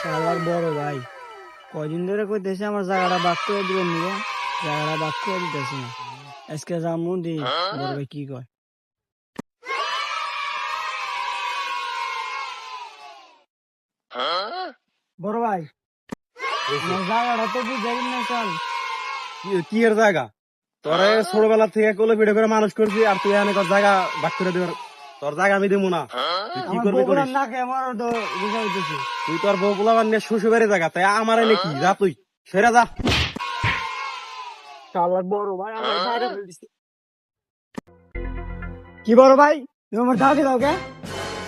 শালার বড় ভাই। কয়দিন ধরে কইতেছে আমার জায়গাটা বাক করে দিবেন নিবে জায়গাটা বাক করে দিতেছে না। আজকে যামু দি, বড় ভাই কি কয়? বড় ভাই জায়গাটা তো বুঝাই না চল। কি- এর জায়গা? তোরে ছোটবেলা থেকে কোলে পিঠে করে মানুষ করছি, আর তুই এখানে জায়গা বাক করে দেবার তোর জায়গা আমি দেবো না। তুই কি আমার করবি করিস? তুই তোর বউ পোলাবার নিয়ে শ্বশুর জায়গা তাই আমার এনে কি? যা তুই সেরা যা। শালার বড় ভাই আমার বাইরে কি বড় ভাই? তুমি আমার দাদি দাও কে?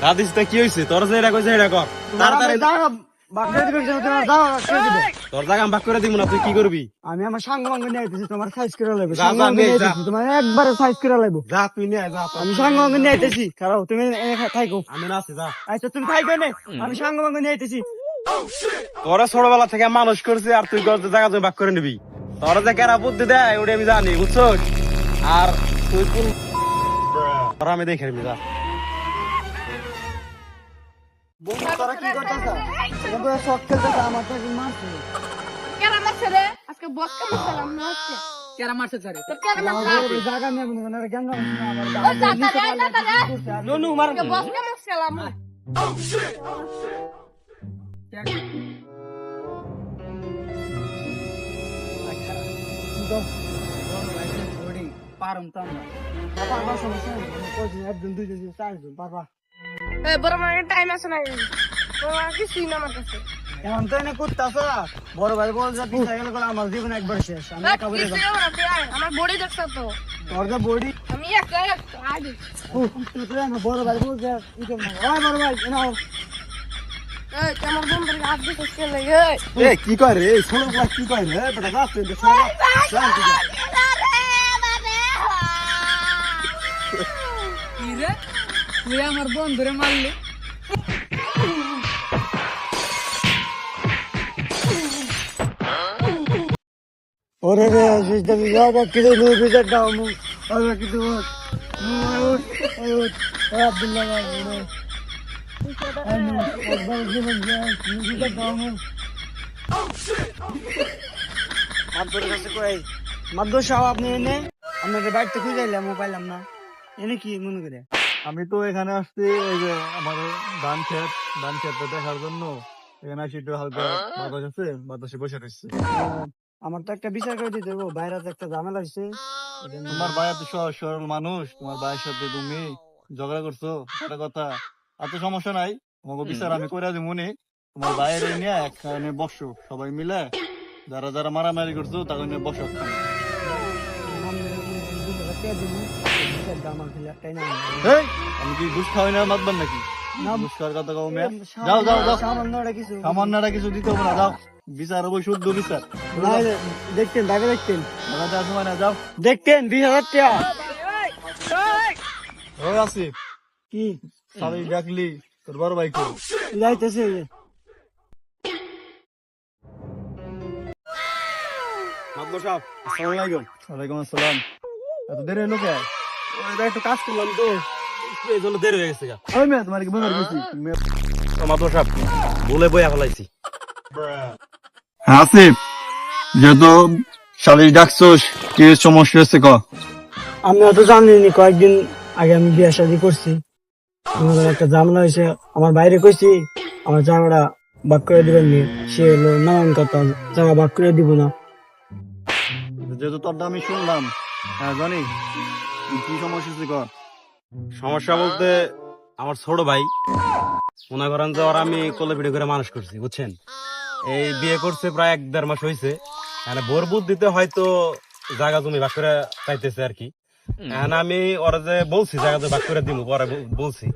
দাদিস তা কি হইছে? তোর যে এটা কইছে এটা কর। তাড়াতাড়ি তোর জায়গা আমি বাক করে দিব না তুই কি করবি? আমি আমার সাঙ্গ মাঙ্গ নিয়ে আইতেছি তোমার সাইজ করে লাগবে যা, সাঙ্গ যা, মাঙ্গ নিয়ে নিয়ে যা। আইতেছি তোমার একবারে সাইজ করে লাগবে যা তুই নিয়ে যা আমি সাঙ্গ মাঙ্গ নিয়ে আইতেছি। খারাপ তুমি থাইকো। আমি না আছি যা। আচ্ছা তুমি থাইকো নে আমি সাঙ্গ মাঙ্গ নিয়ে আইতেছি। তোরা ছোটবেলা থেকে মানুষ করছি আর তুই জায়গা তুমি বাক করে নিবি। তোরা যে কেরা বুদ্ধি দেয় ওটা আমি জানি বুঝছ আর তুই কোন তোরা আমি দেখে নিবি যা। বন্ধু তোরা কি করতেছ তোরা শখ খেলতেছ আমার তো একদিন মারছে কেন মারছে রে আজকে বস কেমন সালাম না হচ্ছে কেরা মারছে স্যারে তোর কেন আমার মারছে বড় জায়গা নিয়ে মনে করেন কেন আমার ও দাদা রে দাদা রে নুনু মার আজকে বস কেমন সালাম পারম তো আমরা পারবা সমস্যা নেই আমি কইছি একজন দুইজন চারজন পারবা এ বড় মানে টাইম আছে না কিছুই না আমার কাছে। এখন তো এনে করতেছ বড় ভাই বল যে পিছা গেলে বলে আমার জীবন একবার শেষ আমি তুই আয়, আমার বডি দেখছ তো। তোর যে বডি? আমি একা একা আগে আমার বড় ভাই বল যে ই করব। না। ওই বড় ভাই এনে এই আমার বন্ধুর হাত দিতে চলে এই এ? কি কয় রে? এই ছোটবেলা কি কয় রে? বেটা তুই তুই। তুই আমার বন্ধুরে মারলি ওরে রে সিস্টেম জায়গা কিলো নুই বিচার দাও মু ওরে কি তুমি আব্দুল্লাহ রে আমি একবার জীবন যায় বিচার দাও মু মাদ্দর কাছে কই মাদ্দর সাহেব আপনি এনে আপনাদের বাড়িতে খুঁজে এলাম ও পাইলাম না এনে কি মনে করে আমি তো এখানে আসছি এই যে আমার ধান ক্ষেত ধান ক্ষেতটা দেখার জন্য। এখানে আসি একটু হালকা বাতাস আছে বাতাসে বসে রয়েছে। আমার তো একটা বিচার করে দিতে হবে বাইরে তো একটা ঝামেলা হয়েছে তোমার ভাই এত সহজ সরল মানুষ তোমার ভাইয়ের সাথে তুমি ঝগড়া করছ একটা কথা। এত সমস্যা নাই তোমাকে বিচার আমি করে দিব মনে তোমার ভাইয়ের নিয়ে একখানে বসো সবাই মিলে। যারা যারা মারামারি করছ তাকে নিয়ে বসো। আমি কি ঘুষ খাওয়াই না মাতবার নাকি? ঘুষ খাওয়ার কথা কও যাও যাও যাও। সামান্য কিছু। সামান্য কিছু দিতে হবে না যাও। বিচার হবে শুদ্ধ বিচার। দেখতেন দাবি দেখতেন। দাদা যাও সময় না যাও। দেখতেন বিশ হাজার টাকা। আসিফ। কি? সবাই ডাকলি তোর বড় ভাই কো যাইতেছে মাদ্দর সাহেব আসসালামু আলাইকুম। ওয়ালাইকুম আসসালাম। এত দেরি হলো কে? একটু কাজ করলাম তো। এই জন্য দেরি হয়ে গেছে গা। মেয়ে তোমার কি বোঝার গেছি মাদ্দর সাহেব বলে বইয়া ফেলাইছি। আসিফ যেহেতু শালিশ ডাকছোস কি সমস্যা হচ্ছে ক? আমি অত জানিনি কয়েকদিন আগে আমি বিয়ে শাদি করছি। আমাদের একটা ঝামেলা হয়েছে আমার বাইরে কইছি আমার জায়গাটা বাক করে দিবেন নি। সে হলো নানান কথা জায়গা বাক করে দিব না। যেহেতু তোর আমি শুনলাম হ্যাঁ জানি। কি সমস্যা বলতে আমার ছোট ভাই মনে করেন যে ওরা আমি কোলে পিঠে করে মানুষ করছি বুঝছেন? এই বিয়ে করছে প্রায় এক দেড় মাস হয়েছে মানে বোর বুদ্ধিতে হয়তো জায়গা জমি ভাগ করে চাইতেছে আর কি। এখন আমি ওরা যে বলছি জায়গা জমি ভাগ করে দিব পরে বলছি।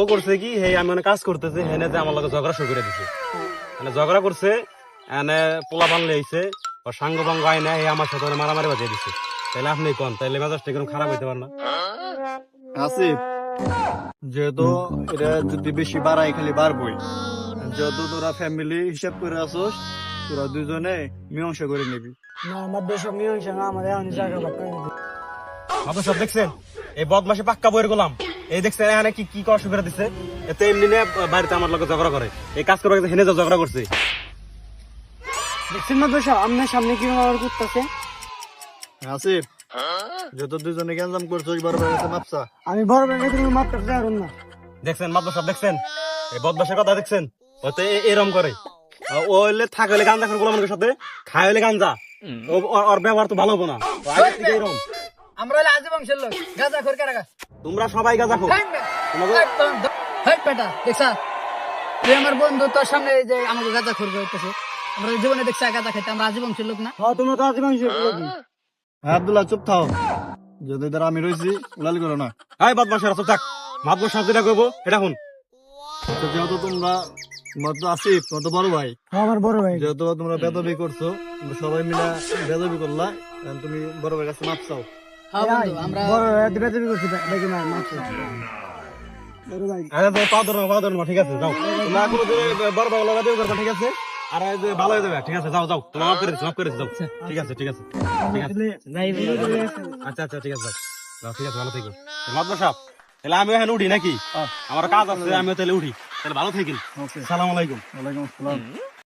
ও করছে কি হে আমি অনেক কাজ করতেছি হেনে যে আমার লগে ঝগড়া শুরু করে দিছে। মানে ঝগড়া করছে এনে পোলা বানলে আইছে ও সাঙ্গ বাঙ্গ আয় না হে আমার সাথে ওরা মারামারি বাজিয়ে দিছে। তাহলে আপনি কোন? তাহলে মেজাজটা কীরকম খারাপ হইতে পারে না। আসিফ যেহেতু এটা যদি বেশি বাড়াই খালি বাড়বই। যেহেতু তোরা ফ্যামিলি হিসাব করে আসোস তোরা দুজনে মীমাংসা করে নিবি। না আমার দেশ মীমাংসা না আমার এখন জায়গা করে মাদর সব দেখছেন? এই বদমাসে পাক্কা বইয়ের গোলাম। এই দেখছেন এখানে কি কি কষ্ট করে দিছে? এতে এমনি নিয়ে বাড়িতে আমার লোক ঝগড়া করে। এই কাজ করবে হেনে যাও ঝগড়া করছে। দেখছেন না সব আপনার সামনে কি আমার করতেছে আসিফ যত দুজনে গ্যাঞ্জাম করছ মাপসা। আমি বড় ভাই তুমি মাপ করতে না। দেখছেন মাদ্রাস সব দেখছেন? এই বদমাসের কথা দেখছেন? এরম করে। ও হইলে থাকে হইলে গাঞ্জা করে গোলামের সাথে। খায় হইলে গাঞ্জা। ওর- ব্যবহার তো ভালো হব না। থেকে এরম। আমরা হলে আজীবন বংশের লোক। গাঁজা খোর কারা তোমরা সবাই গাঁজা খো তোমাকে একদম হেট বেটা দেখছা? তুই আমার বন্ধু তোর সামনে এই যে আমাকে গাঁজা খোর করতেছে আমরা জীবনে দেখছি গাঁজা খেতে আমরা আজীবন বংশের লোক না? হ্যাঁ তোমরা তো আজীবন শেষ করবি হ্যাঁ আব্দুল্লাহ চুপ থাও। যদি ধর আমি রয়েছি উলালি করো না। হাই বদমাসের চুপ থাক। মাদ্রাস সাথে যেটা করব। এটা শুন। তো যেহেতু তোমরা তোমার তো আসিফ তোমার তো বড় ভাই আমার বড় ভাই। যেহেতু তোমরা বেদবি করছ সবাই মিলে বেদবি করলা তুমি বড় ভাইয়ের কাছে মাপ চাও। হ্যাঁ ভাই না ভাই। ঠিক আছে যাও। তোমরা বড় বড় লাগা দিও করবে ঠিক আছে? আর এই যে ভালো হয়ে যাবে ঠিক আছে যাও যাও তোমার করে মাফ করে যাও। ঠিক আছে ঠিক আছে ঠিক আছে। আচ্ছা আচ্ছা ঠিক আছে যাও। ঠিক আছে ভালো থেকো। মাদবা সাহেব তাহলে আমি এখানে উঠি নাকি? আমার কাজ আছে আমিও তাহলে উঠি। তাহলে ভালো থাকি সালামালাইকুম সালাম আলাইকুম। ওয়ালাইকুম আসসালাম।